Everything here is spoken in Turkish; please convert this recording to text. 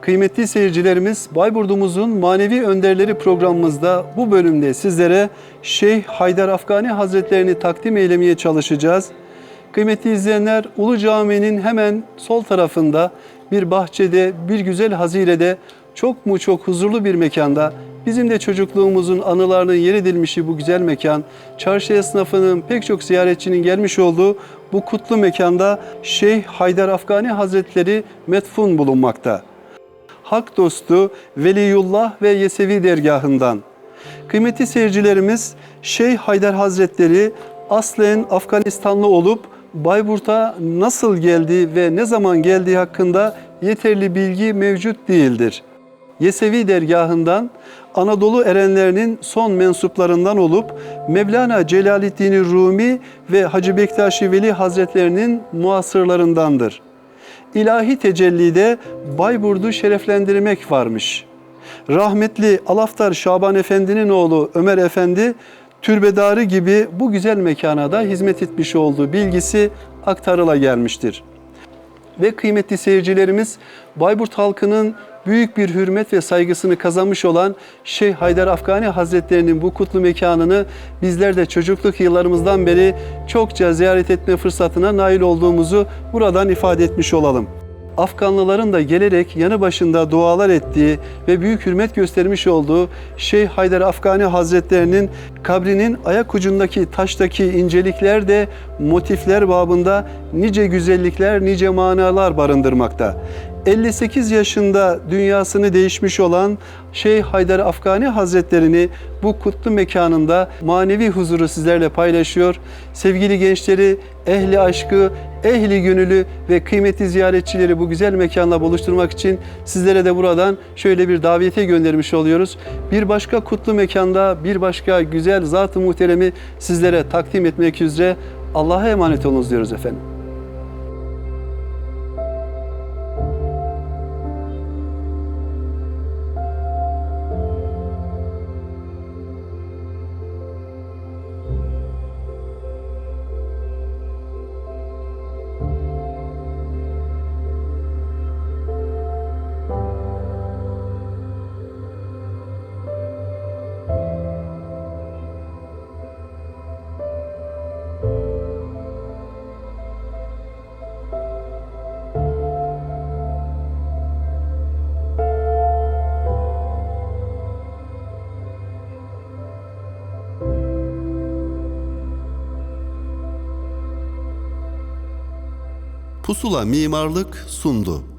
Kıymetli seyircilerimiz, Bayburt'umuzun manevi önderleri programımızda bu bölümde sizlere Şeyh Haydar Afgani Hazretlerini takdim eylemeye çalışacağız. Kıymetli izleyenler, Ulu Cami'nin hemen sol tarafında bir bahçede, bir güzel hazirede, çok mu çok huzurlu bir mekanda, bizim de çocukluğumuzun anılarının yer edilmişi bu güzel mekan, çarşı esnafının pek çok ziyaretçinin gelmiş olduğu bu kutlu mekanda Şeyh Haydar Afgani Hazretleri metfun bulunmakta. Hak dostu Veliyullah ve Yesevi dergahından. Kıymetli seyircilerimiz Şeyh Haydar Hazretleri aslen Afganistanlı olup Bayburt'a nasıl geldi ve ne zaman geldiği hakkında yeterli bilgi mevcut değildir. Yesevi dergahından Anadolu erenlerinin son mensuplarından olup Mevlana Celaleddin Rumi ve Hacı Bektaşi Veli Hazretlerinin muasırlarındandır. İlahi tecellide Bayburt'u şereflendirmek varmış. Rahmetli Alaftar Şaban Efendi'nin oğlu Ömer Efendi türbedarı gibi bu güzel mekana da hizmet etmiş olduğu bilgisi aktarıla gelmiştir. Ve kıymetli seyircilerimiz Bayburt halkının büyük bir hürmet ve saygısını kazanmış olan Şeyh Haydar Afgani Hazretlerinin bu kutlu mekanını bizler de çocukluk yıllarımızdan beri çokça ziyaret etme fırsatına nail olduğumuzu buradan ifade etmiş olalım. Afganlıların da gelerek yanı başında dualar ettiği ve büyük hürmet göstermiş olduğu Şeyh Haydar Afgani Hazretlerinin kabrinin ayak ucundaki taştaki incelikler de motifler babında nice güzellikler, nice manalar barındırmakta. 58 yaşında dünyasını değişmiş olan Şeyh Haydar Afgani Hazretlerini bu kutlu mekanında manevi huzuru sizlerle paylaşıyor. Sevgili gençleri, ehli aşkı, ehli gönülü ve kıymetli ziyaretçileri bu güzel mekanla buluşturmak için sizlere de buradan şöyle bir davete göndermiş oluyoruz. Bir başka kutlu mekanda bir başka güzel zat-ı muhteremi sizlere takdim etmek üzere Allah'a emanet olunuz diyoruz efendim. Pusula Mimarlık sundu.